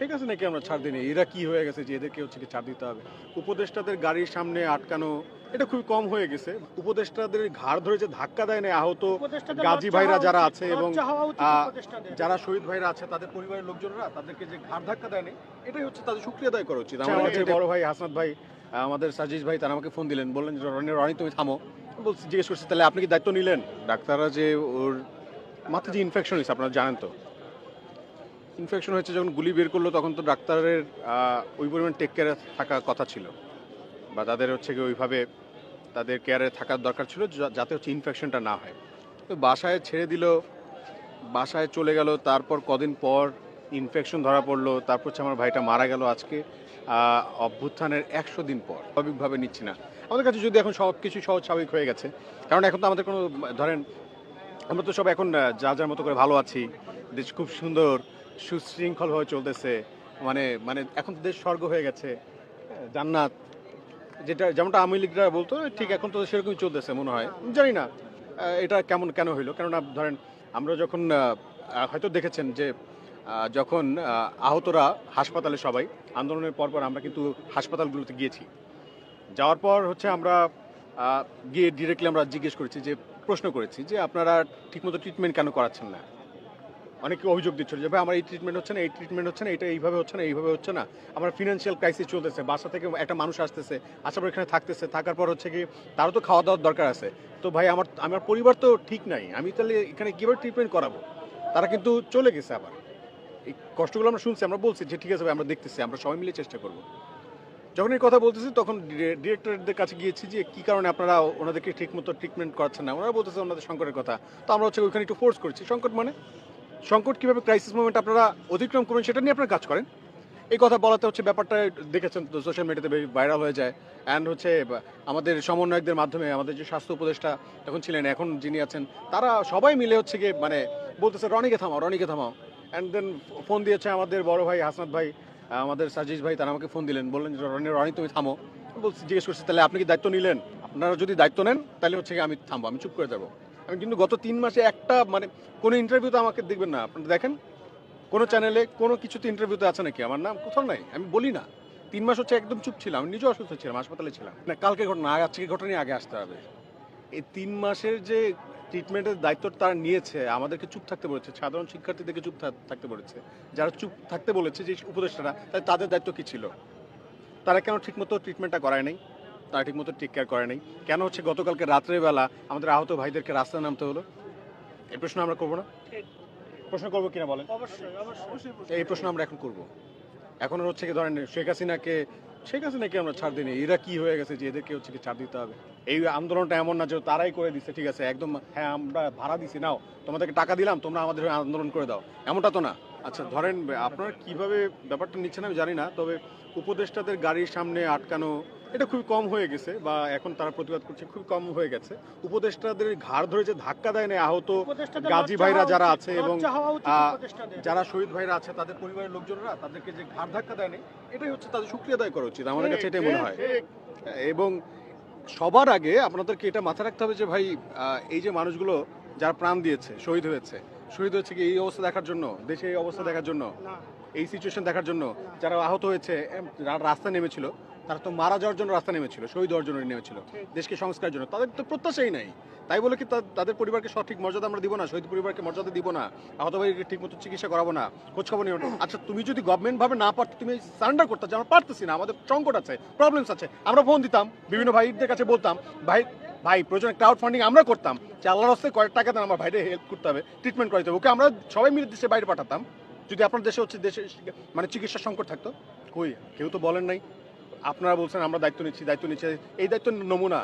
শেখ হাসিনাকে আমরা ছাড় দিই এরা কি হয়ে গেছে যে এদেরকে হচ্ছে কি ছাড় দিতে হবে? উপদেষ্টাদের গাড়ির সামনে আটকানো এটা খুবই কম হয়ে গেছে। উপদেষ্টাদের ঘাড় ধরে যে ধাক্কা দেয় না আহত গাজী ভাইরা যারা আছে এবং। যারা শহীদ ভাইরা আছে তাদের পরিবারের লোকজনরা তাদেরকে যে ঘাড় ধাক্কা দেয়নি এটাই হচ্ছে তাদের শুক্রিয়া আদায় করা উচিত। আমার কাছে বড় ভাই হাসনাত ভাই আমাদের সাজিজ ভাই তারা আমাকে ফোন দিলেন। বললেন যে রনি রনি তুমি থামো। বলছি জিজ্ঞেস করছি তাহলে আপনি কি দায়িত্ব নিলেন? ডাক্তাররা যে ওর মাথায় যে ইনফেকশন হয়েছে আপনারা জানেন তো। ইনফেকশন হয়েছে, যখন গুলি বের করল, তখন তো ডাক্তারের ওই পরিমাণ টেক কেয়ারে থাকা কথা ছিল। বা তাদের হচ্ছে কি ওইভাবে তাদের কেয়ারে থাকার দরকার ছিল যাতে হচ্ছে ইনফেকশনটা না হয়। তো বাসায় ছেড়ে দিল, বাসায় চলে গেল, তারপর কদিন পর ইনফেকশন ধরা পড়ল, তারপর হচ্ছে আমার ভাইটা মারা গেল আজকে অভ্যুত্থানের একশো দিন পর। স্বাভাবিকভাবে নিচ্ছি না। আমাদের কাছে যদি এখন সব কিছু সহজ স্বাভাবিক হয়ে গেছে, কারণ এখন তো আমাদের কোনো, ধরেন, আমরা তো সব এখন যা যার মতো করে ভালো আছি, দেশ খুব সুন্দর সুশৃঙ্খলভাবে চলতেছে। মানে মানে এখন তো দেশ স্বর্গ হয়ে গেছে। জান্নাত, যেটা, যেমনটা আওয়ামী লীগরা বলতো, ঠিক এখন তো সেরকমই চলতেছে মনে হয়। জানি না এটা কেমন, কেন হইল? কেননা, ধরেন, আমরা যখন হয়তো দেখেছেন যে যখন আহতরা হাসপাতালে সবাই, আন্দোলনের পর পর আমরা কিন্তু হাসপাতালগুলোতে গিয়েছি। যাওয়ার পর হচ্ছে আমরা গিয়ে ডিরেক্টলি আমরা জিজ্ঞেস করেছি, যে প্রশ্ন করেছি, যে আপনারা ঠিকমতো ট্রিটমেন্ট কেন করাচ্ছেন না? অনেকে অভিযোগ দিচ্ছিল যে, ভাই, আমার এই ট্রিটমেন্ট হচ্ছে না, এই ট্রিটমেন্ট হচ্ছে না, এটা এইভাবে হচ্ছে না, এইভাবে হচ্ছে না। আমার ফিনান্সিয়াল ক্রাইসিস চলতেছে, বাসা থেকে একটা মানুষ আসতেছে আসার পর এখানে থাকতেছে, থাকার পর হচ্ছে কি, তারও তো খাওয়া দাওয়ার দরকার আছে। তো ভাই, আমার আমার পরিবার তো ঠিক নাই, আমি তাহলে এখানে কীভাবে ট্রিটমেন্ট করাবো? তারা কিন্তু চলে গেছে আবার। এই কষ্টগুলো আমরা শুনছি, আমরা বলছি যে, ঠিক আছে ভাই, আমরা দেখতেছি, আমরা সবাই মিলে চেষ্টা করব। যখন এই কথা বলতেছি, তখন ডিরেক্টরদের কাছে গিয়েছি যে, কী কারণে আপনারা ওনাদেরকে ঠিকমতো ট্রিটমেন্ট করাচ্ছেন না? ওনারা বলতেছে, ওনাদের সংকটের কথা। তো আমরা হচ্ছে ওইখানে একটু ফোর্স করছি। সংকট মানে? সংকট কীভাবে ক্রাইসিস মুভমেন্ট আপনারা অতিক্রম করবেন সেটা নিয়ে আপনারা কাজ করেন। এই কথা বলাতে হচ্ছে ব্যাপারটা দেখেছেন সোশ্যাল মিডিয়াতে ভাইরাল হয়ে যায়। অ্যান্ড হচ্ছে, আমাদের সমন্বয়কদের মাধ্যমে আমাদের যে স্বাস্থ্য উপদেষ্টা তখন ছিলেন, এখন যিনি আছেন, তারা সবাই মিলে হচ্ছে গিয়ে মানে বলতেছে, রনিকে থামাও রনিকে থামাও। অ্যান্ড দেন ফোন দিয়েছে আমাদের বড় ভাই হাসনাত ভাই, আমাদের সাজিজ ভাই, তারা আমাকে ফোন দিলেন, বললেন রনি রনি, তুমি থামো। বলছি, জিজ্ঞেস করছি, তাহলে আপনি কি দায়িত্ব নিলেন? আপনারা যদি দায়িত্ব নেন, তাহলে হচ্ছে আমি থামবো, আমি চুপ করে যাব। আমি কিন্তু গত তিন মাসে একটা মানে কোনো ইন্টারভিউতে আমাকে দেখবেন না। আপনারা দেখেন, কোনো চ্যানেলে কোনো কিছুতে ইন্টারভিউতে আছে নাকি? আমার নাম কোথাও নাই, আমি বলি না। তিন মাস হচ্ছে একদম চুপ ছিলাম নিজেও অসুস্থ ছিলাম, হাসপাতালে ছিলাম। না, কালকে ঘটনা আজকে ঘটনা নিয়ে আগে আসতে হবে। এই তিন মাসের যে ট্রিটমেন্টের দায়িত্ব তারা নিয়েছে, আমাদেরকে চুপ থাকতে বলেছে, সাধারণ শিক্ষার্থীদেরকে চুপ থাকতে বলেছে। যারা চুপ থাকতে বলেছে, যে উপদেষ্টারা, তাদের দায়িত্ব কি ছিল? তারা কেন ঠিকমতো ট্রিটমেন্টটা করায় নাই? তারা ঠিকমতো টেক কেয়ার করে নাই। কেন হচ্ছে গতকালকে রাত্রেবেলা আমাদের আহত ভাইদেরকে রাস্তায় নামতে হলো? এই প্রশ্ন আমরা করব না? প্রশ্ন করব কিনা বলেন? এই প্রশ্ন আমরা এখন করব। এখন হচ্ছে কি ধরেন শেখ হাসিনাকে শেখ হাসিনাকে আমরা ছাড় দিই এরা কি হয়ে গেছে যে এদেরকে হচ্ছে কি ছাড় দিতে হবে? এই আন্দোলনটা এমন না যে তারাই করে দিচ্ছে ঠিক আছে একদম হ্যাঁ আমরা ভাড়া দিছি নাও তোমাদেরকে টাকা দিলাম তোমরা আমাদের হয়ে আন্দোলন করে দাও। এমনটা তো না। আচ্ছা ধরেন আপনারা কীভাবে ব্যাপারটা নিচ্ছেন আমি জানি না তবে উপদেষ্টাদের গাড়ির সামনে আটকানো এটা খুবই কম হয়ে গেছে বা এখন তারা প্রতিবাদ করছে খুব কম হয়ে গেছে। উপদেষ্টাদের ঘাড় ধরে যে ধাক্কা দেয় না আহত গাজী ভাইরা যারা আছে এবং। যারা শহীদ ভাইরা আছে তাদের পরিবারের লোকজনরা তাদেরকে যে ঘাড় ধাক্কা দেয় দেয়নি এটাই হচ্ছে তাদের শুক্রিয়া আদায় করা উচিত আমাদের কাছে এটাই মনে হয়। এবং সবার আগে আপনাদেরকে এটা মাথায় রাখতে হবে যে ভাই আহ, এই যে মানুষগুলো যারা প্রাণ দিয়েছে শহীদ হয়েছে শহীদ হয়েছে কি এই অবস্থা দেখার জন্য দেশে এই অবস্থা দেখার জন্য এই সিচুয়েশন দেখার জন্য যারা আহত হয়েছে এম, যারা রাস্তা নেমেছিল তারা তো মারা যাওয়ার জন্য রাস্তা নেমেছিল শহীদ হওয়ার জন্য নেমেছিল দেশকে সংস্কারের জন্য। তাদের তো প্রত্যাশাই নাই। তাই বলে কি তাদের পরিবারকে সঠিক মর্যাদা আমরা দিব না শহীদ পরিবারকে মর্যাদা দিব না আহত ভাইকে ঠিক মতো চিকিৎসা করাবো না খোঁজ খবর নিও না। আচ্ছা তুমি যদি গভর্নমেন্ট ভাবে না পারতো তুমি সারেন্ডার করতে যে আমরা পারতেছি না আমাদের সংকট আছে প্রবলেমস আছে। আমরা ফোন দিতাম বিভিন্ন ভাইদের কাছে বলতাম ভাই ভাই প্রয়োজনে ক্রাউড ফান্ডিং আমরা করতাম যে আল্লাহর হস্তে কয়েক টাকা দেন আমার ভাইরে হেল্প করতে হবে ট্রিটমেন্ট করাইতে হবে। ওকে আমরা সবাই মিলে দেশে বাইরে পাঠাতাম। যদি আপনার দেশে হচ্ছে দেশে মানে চিকিৎসা সংকট থাকতো? কই কেউ তো বলেন নাই। আপনারা বলছেন আমরা দায়িত্ব নিচ্ছি দায়িত্ব নিচ্ছি এই দায়িত্ব নমুনা।